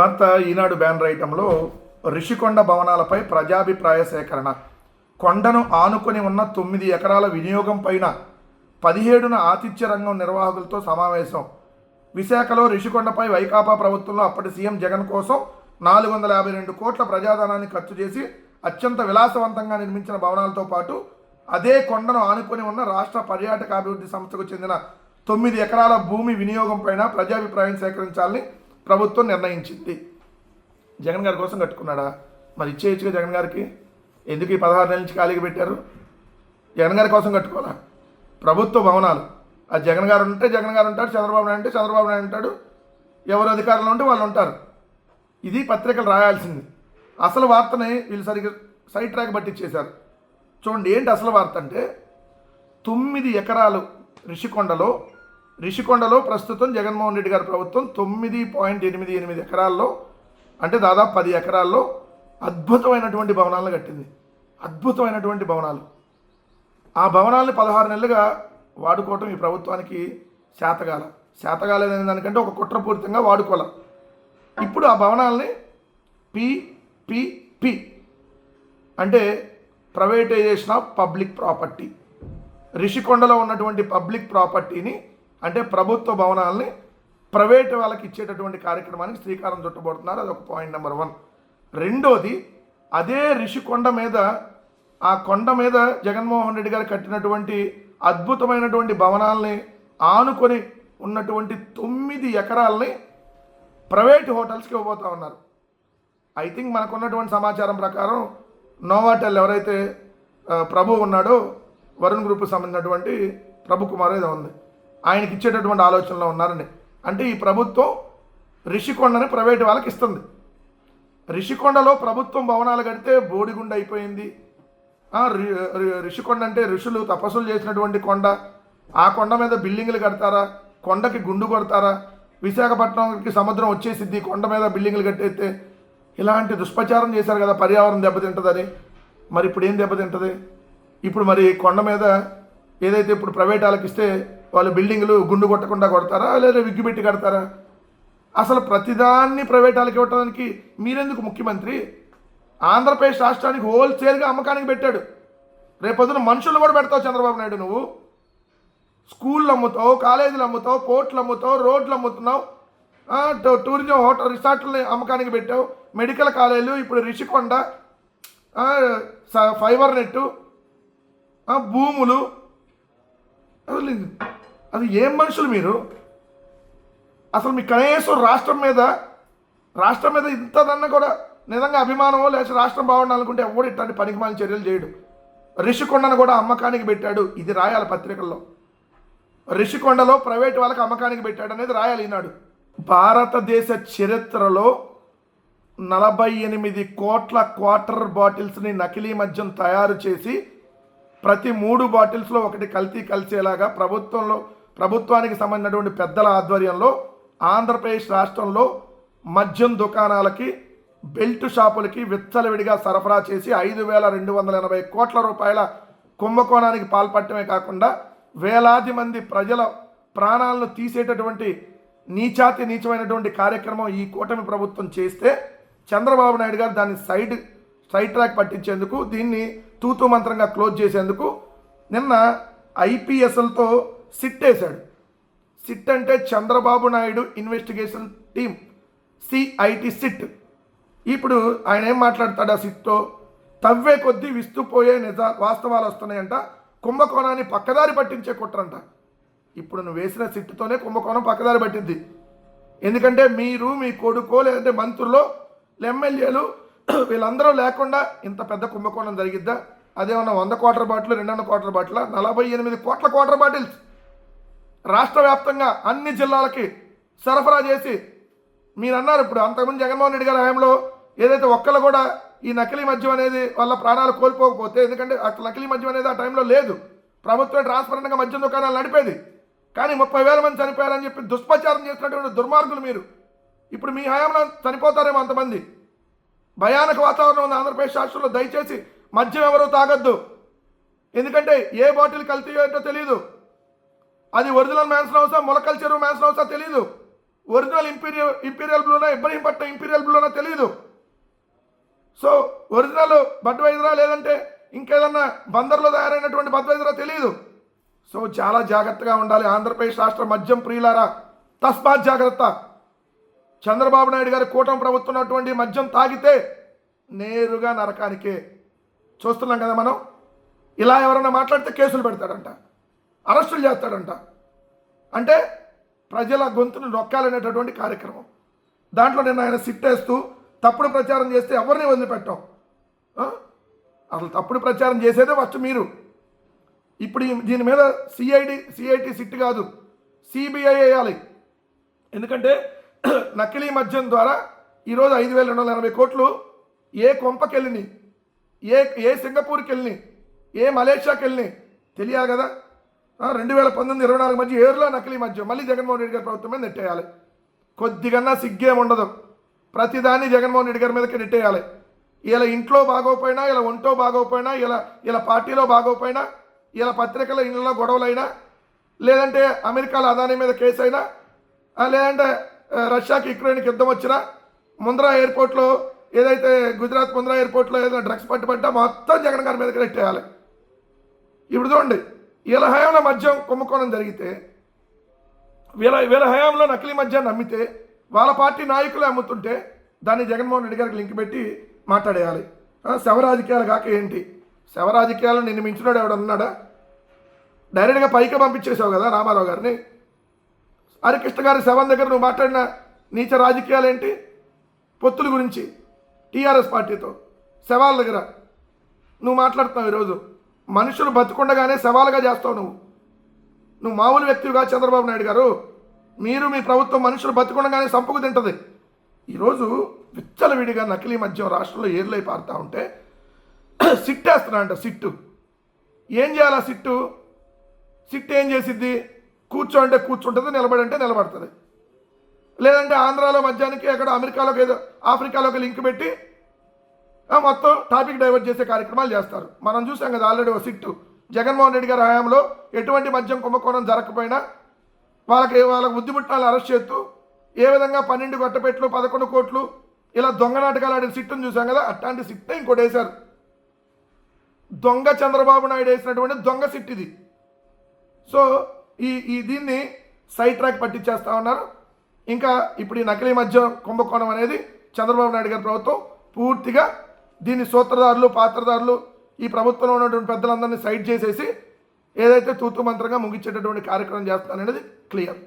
వార్త ఈనాడు బ్యానర్ ఐటంలో రిషికొండ భవనాలపై ప్రజాభిప్రాయ సేకరణ. కొండను ఆనుకొని ఉన్న తొమ్మిది ఎకరాల వినియోగం పైన పదిహేడున ఆతిథ్య రంగం నిర్వాహకులతో సమావేశం. విశాఖలో రిషికొండపై వైకాపా ప్రభుత్వంలో అప్పటి సీఎం జగన్ కోసం నాలుగు వందల యాభై రెండు కోట్ల ప్రజాధనాన్ని ఖర్చు చేసి అత్యంత విలాసవంతంగా నిర్మించిన భవనాలతో పాటు అదే కొండను ఆనుకొని ఉన్న రాష్ట్ర పర్యాటక అభివృద్ధి సంస్థకు చెందిన తొమ్మిది ఎకరాల భూమి వినియోగం పైన ప్రజాభిప్రాయం సేకరించాలని ప్రభుత్వం నిర్ణయించింది. జగన్ గారి కోసం కట్టుకున్నాడా? మరి ఇచ్చేయచ్చుగా జగన్ గారికి ఎందుకు ఈ పదహారు నెలల నుంచి ఖాళీగా పెట్టారు? జగన్ గారి కోసం కట్టుకోవాలా? ప్రభుత్వ భవనాలు. ఆ జగన్ గారు ఉంటే జగన్ గారు ఉంటాడు చంద్రబాబు నాయుడు అంటే చంద్రబాబు నాయుడు ఉంటాడు ఎవరు అధికారంలో ఉంటే వాళ్ళు ఉంటారు. ఇది పత్రికలు రాయాల్సింది. అసలు వార్తని వీళ్ళు సరిగ్గా సైడ్ ట్రాక్ పట్టించేశారు. చూడండి ఏంటి అసలు వార్త అంటే తొమ్మిది ఎకరాలు రిషికొండలో రిషికొండలో ప్రస్తుతం జగన్మోహన్ రెడ్డి గారి ప్రభుత్వం తొమ్మిది పాయింట్ ఎనిమిది ఎనిమిది ఎకరాల్లో అంటే దాదాపు పది ఎకరాల్లో అద్భుతమైనటువంటి భవనాలను కట్టింది. అద్భుతమైనటువంటి భవనాలు. ఆ భవనాల్ని పదహారు నెలలుగా వాడుకోవటం ఈ ప్రభుత్వానికి శాతగాల. శాతగాలేదనే దానికంటే ఒక కుట్రపూరితంగా వాడుకోవాలి. ఇప్పుడు ఆ భవనాల్ని పిపిపి అంటే ప్రైవేటైజేషన్ ఆఫ్ పబ్లిక్ ప్రాపర్టీ. రిషికొండలో ఉన్నటువంటి పబ్లిక్ ప్రాపర్టీని అంటే ప్రభుత్వ భవనాల్ని ప్రైవేట్ వాళ్ళకి ఇచ్చేటటువంటి కార్యక్రమానికి శ్రీకారం చుట్టబడుతున్నారు అది ఒక పాయింట్ నెంబర్ వన్. రెండోది అదే రిషికొండ మీద ఆ కొండ మీద జగన్మోహన్ రెడ్డి గారు కట్టినటువంటి అద్భుతమైనటువంటి భవనాల్ని ఆనుకొని ఉన్నటువంటి తొమ్మిది ఎకరాలని ప్రైవేట్ హోటల్స్కి ఇవ్వబోతా ఉన్నారు. ఐ థింక్ మనకున్నటువంటి సమాచారం ప్రకారం నోవాటెల్ ఎవరైతే ప్రభు ఉన్నాడో వరుణ్ గ్రూప్కి సంబంధించినటువంటి ప్రభు కుమార్ ఏదో ఉంది. ఆయనకి ఇచ్చేటటువంటి ఆలోచనలో ఉన్నారండి. అంటే ఈ ప్రభుత్వం రిషికొండని ప్రైవేట్ వాళ్ళకి ఇస్తుంది. రిషికొండలో ప్రభుత్వం భవనాలు కడితే బోడిగుండ అయిపోయింది. రిషికొండ అంటే ఋషులు తపస్సులు చేసినటువంటి కొండ. ఆ కొండ మీద బిల్డింగ్లు కడతారా? కొండకి గుండు కొడతారా? విశాఖపట్నంకి సముద్రం వచ్చేసిద్ది కొండ మీద బిల్డింగ్లు కట్టేస్తే ఇలాంటి దుష్ప్రచారం చేశారు కదా పర్యావరణం దెబ్బతింటుందని. మరి ఇప్పుడు ఏం దెబ్బతింటుంది? ఇప్పుడు మరి కొండ మీద ఏదైతే ఇప్పుడు ప్రైవేట్ వాళ్ళకి ఇస్తే వాళ్ళు బిల్డింగ్లు గుండు కొట్టకుండా కొడతారా లేదా విగ్గుబెట్టి కడతారా? అసలు ప్రతిదాన్ని ప్రైవేట్ వాళ్ళకి ఇవ్వడానికి మీరెందుకు ముఖ్యమంత్రి? ఆంధ్రప్రదేశ్ రాష్ట్రానికి హోల్సేల్గా అమ్మకానికి పెట్టాడు. రేపొద్దున మనుషులు కూడా పెడతావు చంద్రబాబు నాయుడు నువ్వు. స్కూళ్ళు అమ్ముతావు కాలేజీలు అమ్ముతావు పోర్ట్లు అమ్ముతావు రోడ్లు అమ్ముతున్నావు టూ- టూరిజం హోటల్ రిసార్ట్లని అమ్మకానికి పెట్టావు మెడికల్ కాలేజీలు ఇప్పుడు రిషికొండ స- ఫైబర్ నెట్టు భూములు. అది ఏం మనుషులు మీరు? అసలు మీ కనీసం రాష్ట్రం మీద రాష్ట్రం మీద ఇంతదన్నా కూడా నిజంగా అభిమానమో లేకపోతే రాష్ట్రం బాగుండాలనుకుంటే ఎవడు ఇట్లాంటి పనికిమాలిన చర్యలు చేయడు. రిషికొండను కూడా అమ్మకానికి పెట్టాడు ఇది రాయాలి పత్రికల్లో. రిషికొండలో ప్రైవేట్ వాళ్ళకి అమ్మకానికి పెట్టాడు అనేది రాయాలి ఈనాడు. భారతదేశ చరిత్రలో నలభై ఎనిమిది కోట్ల క్వార్టర్ బాటిల్స్ని నకిలీ మద్యం తయారు చేసి ప్రతి మూడు బాటిల్స్లో ఒకటి కల్తీ కలిసేలాగా ప్రభుత్వంలో ప్రభుత్వానికి సంబంధించినటువంటి పెద్దల ఆధ్వర్యంలో ఆంధ్రప్రదేశ్ రాష్ట్రంలో మద్యం దుకాణాలకి బెల్ట్ షాపులకి విచ్చలవిడిగా సరఫరా చేసి ఐదు వేల రెండు వందల ఎనభై కోట్ల రూపాయల కుంభకోణానికి పాల్పడటమే కాకుండా వేలాది మంది ప్రజల ప్రాణాలను తీసేటటువంటి నీచాతి నీచమైనటువంటి కార్యక్రమం ఈ కూటమి ప్రభుత్వం చేస్తే చంద్రబాబు నాయుడు గారు దాన్ని సైడ్ సైడ్ ట్రాక్ పట్టించేందుకు దీన్ని తూతూ మంత్రంగా క్లోజ్ చేసేందుకు నిన్న ఐపీఎస్ఎల్తో సిట్ వేశాడు సిట్ అంటే Chandrababu Naidu investigation team CIT SIT. ఇప్పుడు ఆయన ఏం మాట్లాడతాడు ఆ సిట్తో తవ్వే కొద్దీ విస్తుపోయే నిజ వాస్తవాలు వస్తున్నాయంట. కుంభకోణాన్ని పక్కదారి పట్టించే కుట్రంట. ఇప్పుడు నువ్వు వేసిన సిట్టుతోనే కుంభకోణం పక్కదారి పట్టింది. ఎందుకంటే మీరు మీ కొడుకో లేదంటే మంత్రులు ఎమ్మెల్యేలు వీళ్ళందరూ లేకుండా ఇంత పెద్ద కుంభకోణం జరిగిద్దా? అదేమన్నా వంద కోట్ల బాటిల్ రెండు వందల కోట్ల బాటిల్? నలభై ఎనిమిది కోట్ల కోట్ల బాటిల్స్. రాష్ట్ర వ్యాప్తంగా అన్ని జిల్లాలకి సరఫరా చేసి మీరు అన్నారు ఇప్పుడు అంతకుముందు జగన్మోహన్ రెడ్డి గారి హయాంలో ఏదైతే ఒక్కళ్ళు కూడా ఈ నకిలీ మద్యం అనేది వాళ్ళ ప్రాణాలు కోల్పోకపోతే ఎందుకంటే అక్కడ నకిలీ మద్యం అనేది ఆ టైంలో లేదు. ప్రభుత్వం ట్రాన్స్పరెంట్గా మద్యం దుకాణాలు నడిపేది. కానీ ముప్పై వేల మంది చనిపోయారని చెప్పి దుష్ప్రచారం చేసినటువంటి దుర్మార్గులు మీరు. ఇప్పుడు మీ హయాంలో చనిపోతారేమో అంతమంది. భయానక వాతావరణం ఉంది ఆంధ్రప్రదేశ్ రాష్ట్రంలో. దయచేసి మద్యం ఎవరు తాగొద్దు. ఎందుకంటే ఏ బాటిల్ కల్తీ ఏంటో తెలియదు అది ఒరిజినల్ మ్యాన్సన్ హౌసా మొలకల్ చెరువు మ్యాన్సన్ హౌసా తెలియదు ఒరిజినల్ ఇంపీరియల్ ఇంపీరియల్ బ్లూనా ఇబ్రహీంపట్నం ఇంపీరియల్ బ్లూనా తెలియదు సో ఒరిజినల్ బడ్వైజరా లేదంటే ఇంకేదన్నా బందర్లో తయారైనటువంటి బడ్వైజరా తెలియదు సో చాలా జాగ్రత్తగా ఉండాలి. ఆంధ్రప్రదేశ్ రాష్ట్ర మద్యం ప్రియులారా తస్మాత్ జాగ్రత్త. చంద్రబాబు నాయుడు గారి కూటమి ప్రభుత్వం ఉన్నటువంటి మద్యం తాగితే నేరుగా నరకానికే. చూస్తున్నాం కదా మనం? ఇలా ఎవరైనా మాట్లాడితే కేసులు పెడతాడంట. అరెస్టులు చేస్తాడంట అంటే ప్రజల గొంతును నొక్కాలనేటటువంటి కార్యక్రమం. దాంట్లో నేను ఆయన సిట్టేస్తూ తప్పుడు ప్రచారం చేస్తే ఎవరిని వదిలిపెట్టాం? అసలు తప్పుడు ప్రచారం చేసేదే ఫస్ట్ మీరు. ఇప్పుడు దీని మీద సిఐడి సిఐటి సిట్ కాదు. సిబిఐ వేయాలి. ఎందుకంటే నకిలీ మద్యం ద్వారా ఈరోజు ఐదు వేల రెండు వందల ఎనభై కోట్లు ఏ కొంపకి వెళ్ళినాయి ఏ ఏ సింగపూర్కి వెళ్ళినాయి ఏ మలేషియాకి వెళ్ళినాయి తెలియాలి కదా? రెండు వేల పంతొమ్మిది ఇరవై నాలుగు మధ్య ఏరులో నకిలీ మధ్య మళ్ళీ జగన్మోహన్ రెడ్డి గారి ప్రభుత్వం మీద నెట్టేయాలి. కొద్దిగన్నా సిగ్గేం ఉండదు ప్రతిదాన్ని జగన్మోహన్ రెడ్డి గారి మీదకి నెట్టేయాలి. ఇలా ఇంట్లో బాగోపోయినా ఇలా ఒంటో బాగోపోయినా ఇలా ఇలా పార్టీలో బాగోపోయినా ఇలా పత్రికల ఇళ్ళలో గొడవలైనా లేదంటే అమెరికాలో అదాని మీద కేసు అయినా లేదంటే రష్యాకి యుక్రెయిన్కి యుద్ధం వచ్చినా ముంద్రా ఎయిర్పోర్ట్లో ఏదైతే గుజరాత్ ముంద్రా ఎయిర్పోర్ట్లో ఏదైనా డ్రగ్స్ పట్టుబడ్డా మొత్తం జగన్ గారి మీదకి నెట్టేయాలి. ఇప్పుడు చూడండి వీళ్ళ హయాంలో మద్యం కుంభకోణం జరిగితే వీళ్ళ వీళ్ళ హయాంలో నకిలీ మద్యాన్ని అమ్మితే వాళ్ళ పార్టీ నాయకులే అమ్ముతుంటే దాన్ని జగన్మోహన్ రెడ్డి గారికి లింక్ పెట్టి మాట్లాడేయాలి. శవరాజకీయాలు శవ రాజకీయాలు కాక ఏంటి? శవ రాజకీయాలు నిన్ను మించినాడు ఎవడన్నాడా డైరెక్ట్గా పైకి పంపించేసావు కదా రామారావు గారిని. హరికృష్ణ గారి శవం దగ్గర నువ్వు మాట్లాడిన నీచ రాజకీయాలు ఏంటి? పొత్తుల గురించి టీఆర్ఎస్ పార్టీతో శవాల దగ్గర నువ్వు మాట్లాడుతున్నావు ఈరోజు. మనుషులు బతుకుండగానే సవాలుగా చేస్తావు నువ్వు. నువ్వు మామూలు వ్యక్తివిగా చంద్రబాబు నాయుడు గారు. మీరు మీ ప్రభుత్వం మనుషులు బతుకుండగానే సంపుకు తింటది. ఈరోజు విచ్చలవిడిగా నకిలీ మద్యం రాష్ట్రంలో ఏర్లై పారుతా ఉంటే సిట్టేస్తున్నా అంట సిట్టు. ఏం చేయాలి ఆ సిట్టు? సిట్టు ఏం చేసిద్ది? కూర్చో అంటే కూర్చుంటుంది నిలబడి అంటే నిలబడుతుంది. లేదంటే ఆంధ్రాలో మధ్యానికి ఎక్కడ అమెరికాలోకి ఏదో ఆఫ్రికాలోకి లింక్ పెట్టి మొత్తం టాపిక్ డైవర్ట్ చేసే కార్యక్రమాలు చేస్తారు. మనం చూసాం కదా ఆల్రెడీ ఒక సిట్టు జగన్మోహన్ రెడ్డి గారి హయాంలో ఎటువంటి మద్యం కుంభకోణం జరగకపోయినా వాళ్ళకి వాళ్ళకి బుద్ధిపుట్టాలను అరెస్ట్ చేస్తూ ఏ విధంగా పన్నెండు గొట్టపెట్లు పదకొండు కోట్లు ఇలా దొంగ నాటకాలు ఆడిన సిట్టును చూసాం కదా అట్లాంటి సిట్టే ఇంకోటి వేశారు దొంగ చంద్రబాబు నాయుడు వేసినటువంటి దొంగ సిట్ ఇది. సో ఈ ఈ దీన్ని సైడ్ ట్రాక్ పట్టించేస్తా ఉన్నారు. ఇంకా ఇప్పుడు ఈ నకిలీ మద్యం కుంభకోణం అనేది చంద్రబాబు నాయుడు గారి ప్రభుత్వం పూర్తిగా దీని సూత్రధారులు పాత్రధారులు ఈ ప్రభుత్వంలో ఉన్నటువంటి పెద్దలందరినీ సైడ్ చేసేసి ఏదైతే తూతు మంత్రంగా ముగించేటటువంటి కార్యక్రమం చేస్తాననేది క్లియర్.